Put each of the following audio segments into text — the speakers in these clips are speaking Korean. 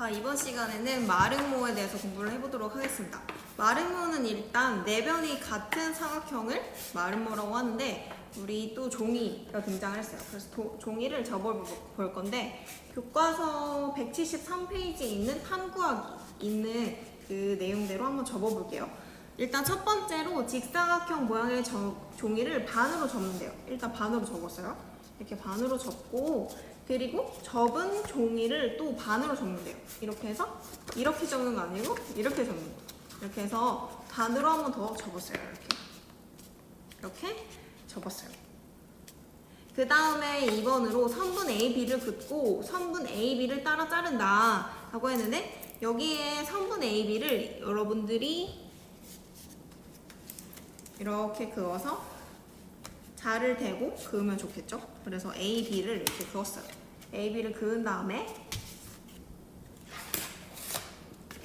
자, 이번 시간에는 마름모에 대해서 공부를 해보도록 하겠습니다. 마름모는 일단 내변이 같은 사각형을 마름모라고 하는데 우리 또 종이가 등장을 했어요. 그래서 도- 종이를 접어볼 건데 교과서 173페이지에 있는 탐구하기 있는 그 내용대로 한번 접어볼게요. 일단 첫 번째로 직사각형 모양의 저- 종이를 반으로 접는데요. 일단 반으로 접었어요. 이렇게 반으로 접고 그리고 접은 종이를 또 반으로 접는 데요. 이렇게 해서 이렇게 접는 거 아니고 이렇게 접는 거. 이렇게 해서 반으로 한 번 더 접었어요. 이렇게. 이렇게 접었어요. 그 다음에 2번으로 선분 AB를 긋고 선분 AB를 따라 자른다 라고 했는데 여기에 선분 AB를 여러분들이 이렇게 그어서 자를 대고 그으면 좋겠죠? 그래서 AB를 이렇게 그었어요. AB를 그은 다음에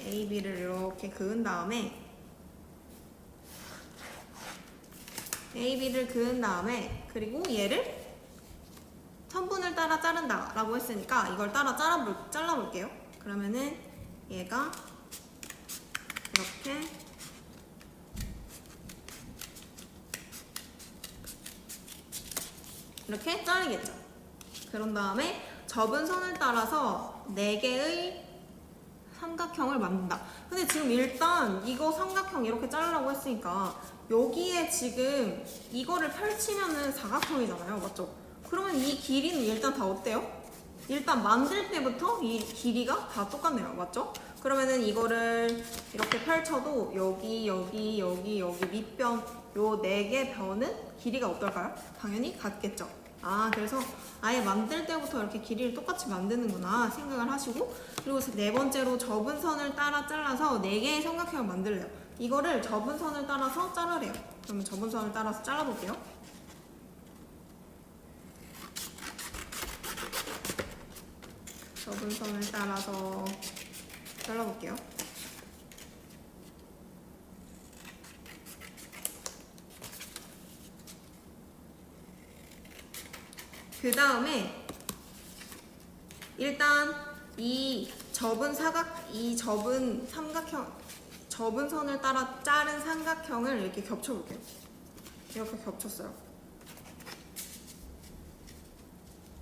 AB를 이렇게 그은 다음에 AB를 그은 다음에 그리고 얘를 선분을 따라 자른다 라고 했으니까 이걸 따라 잘라볼, 잘라볼게요. 그러면은 얘가 이렇게 이렇게 자르겠죠. 그런 다음에 접은 선을 따라서 4개의 삼각형을 만든다. 근데 지금 일단 이거 삼각형 이렇게 자르라고 했으니까 여기에 지금 이거를 펼치면은 사각형이잖아요. 맞죠? 그러면 이 길이는 일단 다 어때요? 일단 만들 때부터 이 길이가 다 똑같네요. 맞죠? 그러면은 이거를 이렇게 펼쳐도 여기, 여기, 여기, 여기 밑변 요 네 개 변은 길이가 어떨까요? 당연히 같겠죠. 아, 그래서 아예 만들 때부터 이렇게 길이를 똑같이 만드는구나 생각을 하시고 그리고 네 번째로 접은 선을 따라 잘라서 네 개의 삼각형을 만들래요. 이거를 접은 선을 따라서 자르래요. 그러면 접은 선을 따라서 잘라볼게요. 접은 선을 따라서 잘라볼게요. 그 다음에 일단 이 접은 사각 이 접은 삼각형 접은 선을 따라 자른 삼각형을 이렇게 겹쳐볼게요. 이렇게 겹쳤어요.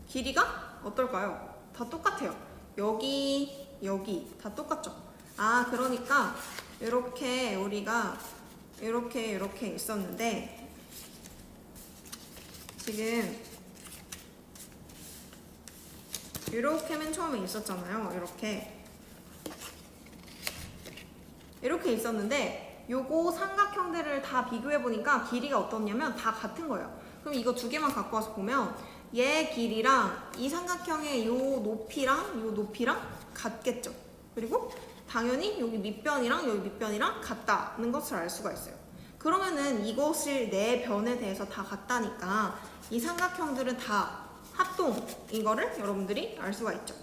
길이가 어떨까요? 다 똑같아요. 여기 여기 다 똑같죠. 아 그러니까 이렇게 우리가 이렇게 이렇게 있었는데 지금 이렇게 맨 처음에 있었잖아요. 이렇게 이렇게 있었는데 요거 삼각형들을 다 비교해 보니까 길이가 어떻냐면 다 같은 거예요. 그럼 이거 두 개만 갖고 와서 보면 얘 길이랑 이 삼각형의 요 높이랑 요 높이랑 같겠죠. 그리고 당연히 여기 밑변이랑 여기 밑변이랑 같다는 것을 알 수가 있어요. 그러면은 이것을 네 변에 대해서 다 같다니까 이 삼각형들은 다 합동인 거를 여러분들이 알 수가 있죠.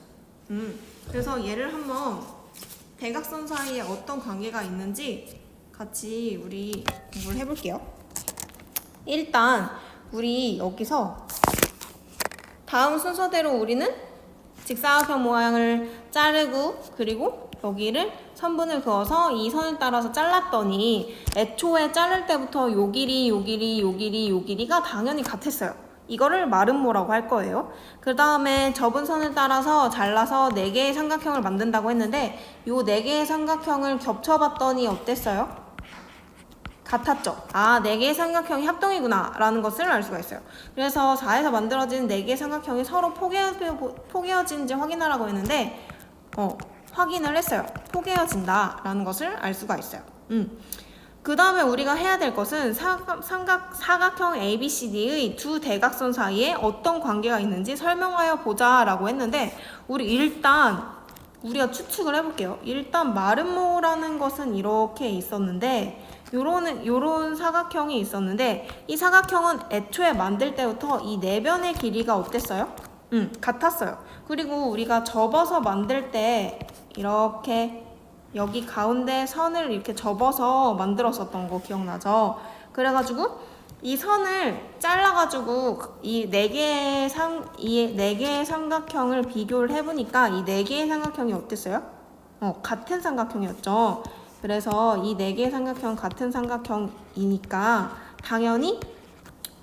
음, 그래서 얘를 한번 대각선 사이에 어떤 관계가 있는지 같이 우리 공부를 해볼게요. 일단 우리 여기서 다음 순서대로 우리는 직사각형 모양을 자르고 그리고 여기를 선분을 그어서 이 선을 따라서 잘랐더니 애초에 자를 때부터 요 길이 요 길이 요 길이 요 길이가 당연히 같았어요. 이거를 마름모라고 할 거예요. 그 다음에 접은 선을 따라서 잘라서 4개의 삼각형을 만든다고 했는데 요 4개의 삼각형을 겹쳐봤더니 어땠어요? 같았죠. 아, 4개의 삼각형이 합동이구나 라는 것을 알 수가 있어요. 그래서 4에서 만들어진 4개의 삼각형이 서로 포개어, 포개어진지 확인하라고 했는데 어, 확인을 했어요. 포개어진다 라는 것을 알 수가 있어요. 음. 그 다음에 우리가 해야 될 것은 사각, 삼각, 사각형 ABCD의 두 대각선 사이에 어떤 관계가 있는지 설명하여 보자 라고 했는데 우리 일단 우리가 추측을 해볼게요. 일단 마름모라는 것은 이렇게 있었는데 요런 요런 사각형이 있었는데 이 사각형은 애초에 만들 때부터 이 내변의 길이가 어땠어요? 음, 같았어요. 그리고 우리가 접어서 만들 때 이렇게 여기 가운데 선을 이렇게 접어서 만들었었던 거 기억나죠? 그래가지고 이 선을 잘라가지고 이 네 개의 삼, 이네 개의 삼각형을 비교를 해보니까 이 네 개의 삼각형이 어땠어요? 어, 같은 삼각형이었죠. 그래서 이 네 개의 삼각형 같은 삼각형이니까 당연히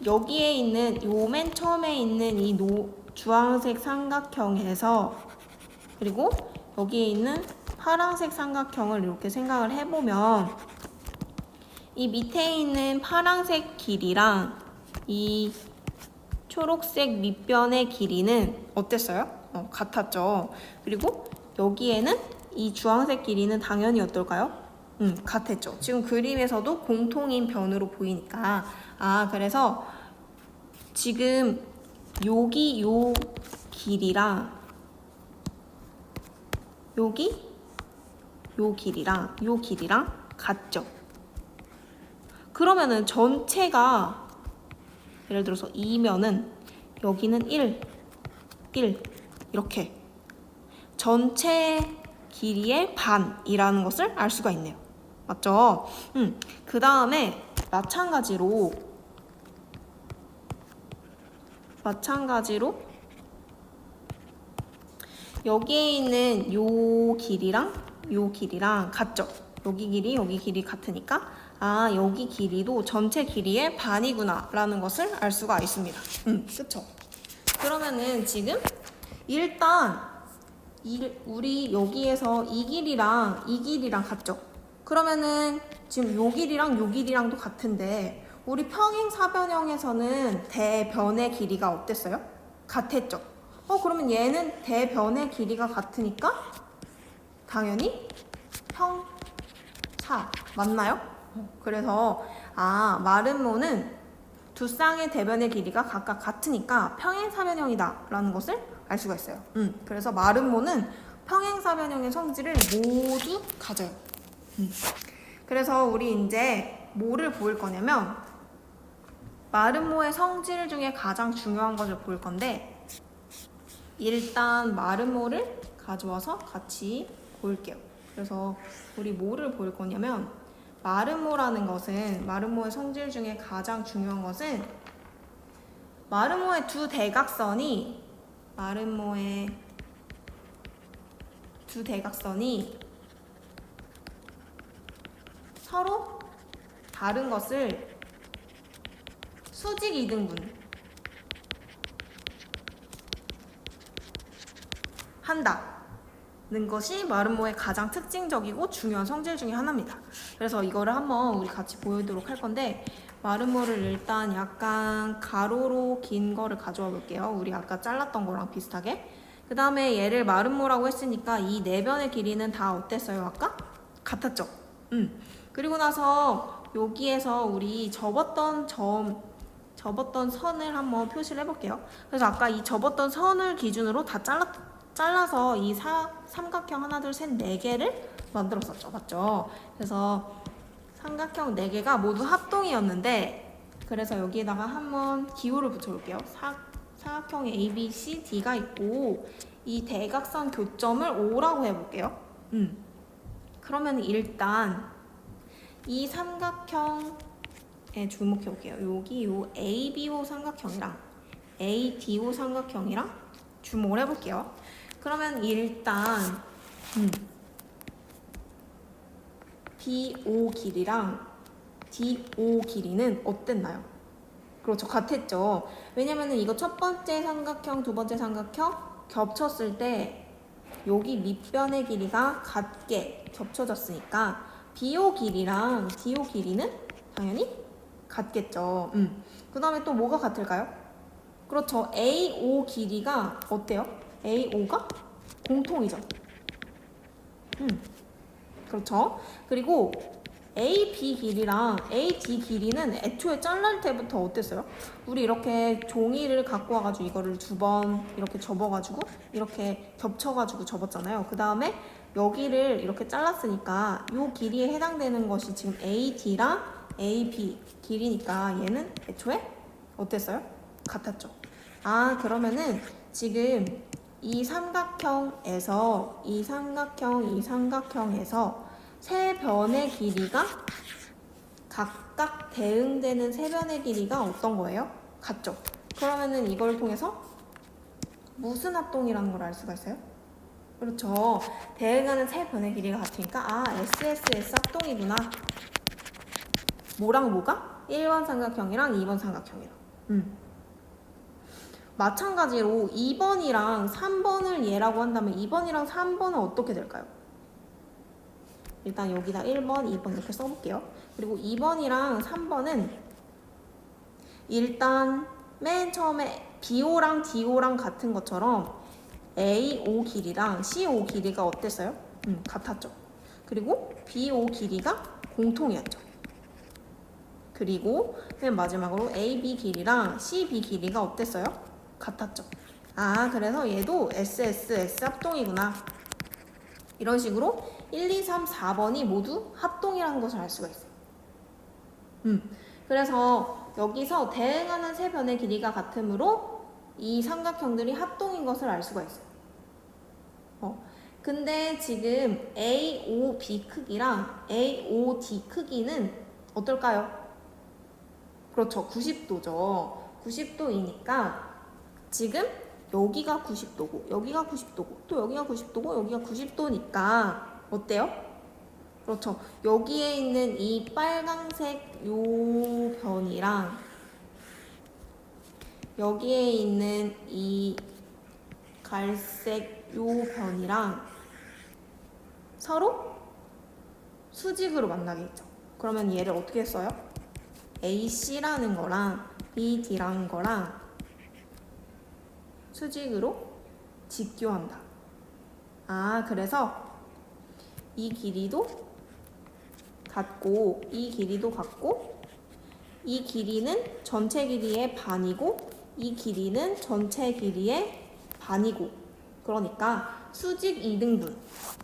여기에 있는 요 맨 처음에 있는 이 노, 주황색 삼각형에서 그리고 여기에 있는 파란색 삼각형을 이렇게 생각을 해보면 이 밑에 있는 파란색 길이랑 이 초록색 밑변의 길이는 어땠어요? 어, 같았죠. 그리고 여기에는 이 주황색 길이는 당연히 어떨까요? 음, 같았죠. 지금 그림에서도 공통인 변으로 보이니까. 아, 그래서 지금 여기 요 길이랑 여기 요 길이랑 요 길이랑 같죠. 그러면은 전체가 예를 들어서 2면은 여기는 1, 1 이렇게 전체 길이의 반이라는 것을 알 수가 있네요. 맞죠? 음, 그 다음에 마찬가지로 마찬가지로 여기에 있는 요 길이랑 요 길이랑 같죠? 여기 길이 여기 길이 같으니까 아 여기 길이도 전체 길이의 반이구나 라는 것을 알 수가 있습니다. 음, 그쵸? 그러면은 지금 일단 일, 우리 여기에서 이 길이랑 이 길이랑 같죠? 그러면은 지금 요 길이랑 요 길이랑도 같은데 우리 평행 사변형에서는 대변의 길이가 어땠어요? 같았죠? 어 그러면 얘는 대변의 길이가 같으니까 당연히 평사 맞나요? 어, 그래서 아 마름모는 두 쌍의 대변의 길이가 각각 같으니까 평행 사변형이다 라는 것을 알 수가 있어요. 음, 그래서 마름모는 평행 사변형의 성질을 모두 가져요. 음. 그래서 우리 이제 뭐를 보일 거냐면 마름모의 성질 중에 가장 중요한 것을 볼 건데 일단 마름모를 가져와서 같이 볼게요. 그래서 우리 뭐를 볼 거냐면 마름모라는 것은 마름모의 성질 중에 가장 중요한 것은 마름모의 두 대각선이 마름모의 두 대각선이 서로 다른 것을 수직 이등분 한다는 것이 마름모의 가장 특징적이고 중요한 성질 중에 하나입니다. 그래서 이거를 한번 우리 같이 보여드리도록 할 건데 마름모를 일단 약간 가로로 긴 거를 가져와 볼게요. 우리 아까 잘랐던 거랑 비슷하게. 그 다음에 얘를 마름모라고 했으니까 이 네 변의 길이는 다 어땠어요? 아까? 같았죠? 음. 그리고 나서 여기에서 우리 접었던 점, 접었던 선을 한번 표시를 해볼게요. 그래서 아까 이 접었던 선을 기준으로 다 잘라, 잘라서 이 사, 삼각형 하나, 둘, 셋, 네 개를 만들었었죠. 맞죠? 그래서 삼각형 네 개가 모두 합동이었는데 그래서 여기에다가 한번 기호를 붙여볼게요. 사, 사각형 A, B, C, D가 있고 이 대각선 교점을 O라고 해볼게요. 음. 그러면 일단 이 삼각형에 주목해 볼게요. 여기 요 ABO 삼각형이랑 ADO 삼각형이랑 주목을 해볼게요. 그러면 일단 음, DO 길이랑 DO 길이는 어땠나요? 그렇죠. 같았죠. 왜냐면은 이거 첫 번째 삼각형, 두 번째 삼각형 겹쳤을 때 여기 밑변의 길이가 같게 겹쳐졌으니까 BO 길이랑 DO 길이는 당연히 같겠죠. 음. 그 다음에 또 뭐가 같을까요? 그렇죠. AO 길이가 어때요? AO가 공통이죠. 음. 그렇죠. 그리고 AB 길이랑 AD 길이는 애초에 잘랄 때부터 어땠어요? 우리 이렇게 종이를 갖고 와가지고 이거를 두 번 이렇게 접어가지고 이렇게 겹쳐가지고 접었잖아요. 그 다음에 여기를 이렇게 잘랐으니까 이 길이에 해당되는 것이 지금 AD랑 AB 길이니까 얘는 애초에 어땠어요? 같았죠. 아 그러면은 지금 이 삼각형에서 이 삼각형 이 삼각형에서 세 변의 길이가 각각 대응되는 세 변의 길이가 어떤 거예요? 같죠. 그러면은 이걸 통해서 무슨 합동이라는 걸 알 수가 있어요? 그렇죠. 대응하는 세 변의 길이가 같으니까 아 SSS 합동이구나. 뭐랑 뭐가? 1번 삼각형이랑 2번 삼각형이랑. 음. 마찬가지로 2번이랑 3번을 얘라고 한다면 2번이랑 3번은 어떻게 될까요? 일단 여기다 1번, 2번 이렇게 써볼게요. 그리고 2번이랑 3번은 일단 맨 처음에 BO랑 DO랑 같은 것처럼 AO 길이랑 CO 길이가 어땠어요? 음, 같았죠. 그리고 BO 길이가 공통이었죠. 그리고 맨 마지막으로 AB 길이랑 CB 길이가 어땠어요? 같았죠. 아, 그래서 얘도 SSS 합동이구나. 이런 식으로 1, 2, 3, 4번이 모두 합동이라는 것을 알 수가 있어요. 음, 그래서 여기서 대응하는 세 변의 길이가 같으므로 이 삼각형들이 합동인 것을 알 수가 있어요. 어, 근데 지금 AOB 크기랑 AOD 크기는 어떨까요? 그렇죠. 90도죠. 90도이니까 지금 여기가 90도고 여기가 90도고 또 여기가 90도고 여기가 90도니까 어때요? 그렇죠. 여기에 있는 이 빨강색 요 변이랑 여기에 있는 이 갈색 요 변이랑 서로 수직으로 만나겠죠. 그러면 얘를 어떻게 써요? AC라는 거랑 BD라는 거랑 수직으로 직교한다. 아, 그래서 이 길이도 같고 이 길이도 같고 이 길이는 전체 길이의 반이고 이 길이는 전체 길이의 반이고 그러니까 수직 이등분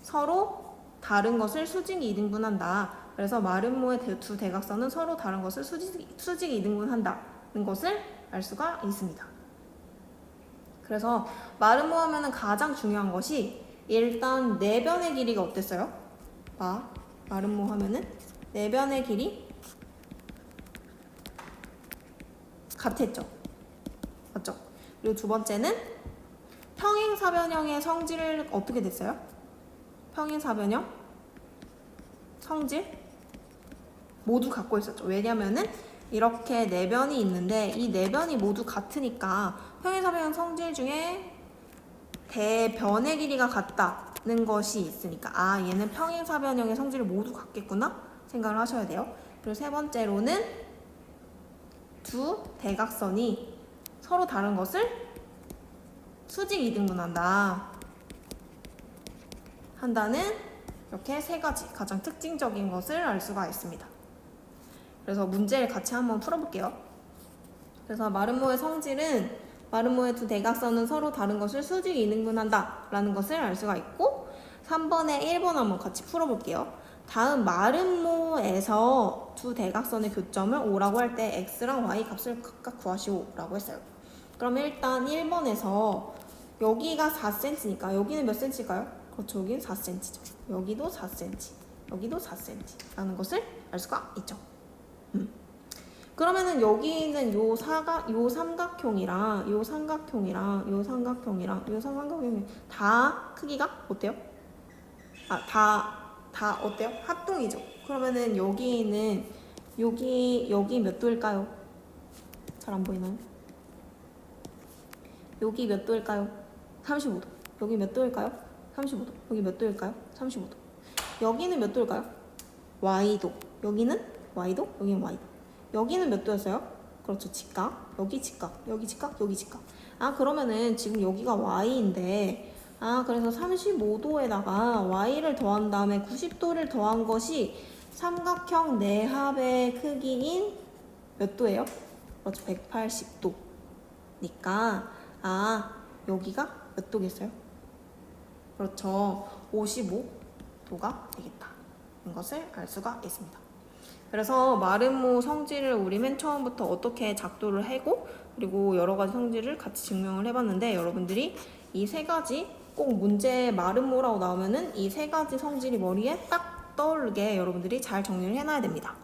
서로 다른 것을 수직 이등분한다. 그래서 마름모의 대- 두 대각선은 서로 다른 것을 수직, 수직 이등분한다는 것을 알 수가 있습니다. 그래서 마름모 하면은 가장 중요한 것이 일단 내변의 길이가 어땠어요? 마 마름모 하면은 내변의 길이 같았죠. 맞죠? 그리고 두 번째는 평행사변형의 성질을 어떻게 됐어요? 평행사변형 성질 모두 갖고 있었죠. 왜냐면은 이렇게 네 변이 있는데 이 네 변이 모두 같으니까 평행사변형 성질 중에 대변의 길이가 같다는 것이 있으니까 아 얘는 평행사변형의 성질을 모두 갖겠구나 생각을 하셔야 돼요. 그리고 세 번째로는 두 대각선이 서로 다른 것을 수직 이등분한다 한다는 이렇게 세 가지 가장 특징적인 것을 알 수가 있습니다. 그래서 문제를 같이 한번 풀어볼게요. 그래서 마름모의 성질은 마름모의 두 대각선은 서로 다른 것을 수직 이등분한다 라는 것을 알 수가 있고 3번에 1번 한번 같이 풀어볼게요. 다음 마름모에서 두 대각선의 교점을 5라고 할 때 x랑 y 값을 각각 구하시오 라고 했어요. 그럼 일단 1번에서 여기가 4cm니까 여기는 몇 cm일까요? 그렇죠. 여기는 4cm죠. 여기도 4cm, 여기도 4cm 라는 것을 알 수가 있죠. 음. 그러면은 여기는 요 사각, 요 삼각형이랑 요 삼각형이랑 요 삼각형이랑 요 삼각형이 다 크기가 어때요? 아, 다, 다 어때요? 합동이죠. 그러면은 여기는 여기 여기 몇 도일까요? 잘 안 보이나요? 여기 몇 도일까요? 35도. 여기 몇 도일까요? 35도. 여기 몇 도일까요? 35도. 여기는 몇 도일까요? Y도. 여기는 Y도. 여기는 Y도. 여기는 몇 도였어요? 그렇죠. 직각. 여기 직각. 여기 직각. 여기 직각. 아, 그러면은 지금 여기가 Y인데 아, 그래서 35도에다가 Y를 더한 다음에 90도를 더한 것이 삼각형 내합의 크기인 몇 도예요? 그렇죠. 180도니까 아, 여기가 몇 도겠어요? 그렇죠. 55도가 되겠다. 는 것을 알 수가 있습니다. 그래서 마름모 성질을 우리 맨 처음부터 어떻게 작도를 하고 그리고 여러 가지 성질을 같이 증명을 해봤는데 여러분들이 이 세 가지 꼭 문제 마름모라고 나오면은 이 세 가지 성질이 머리에 딱 떠오르게 여러분들이 잘 정리를 해놔야 됩니다.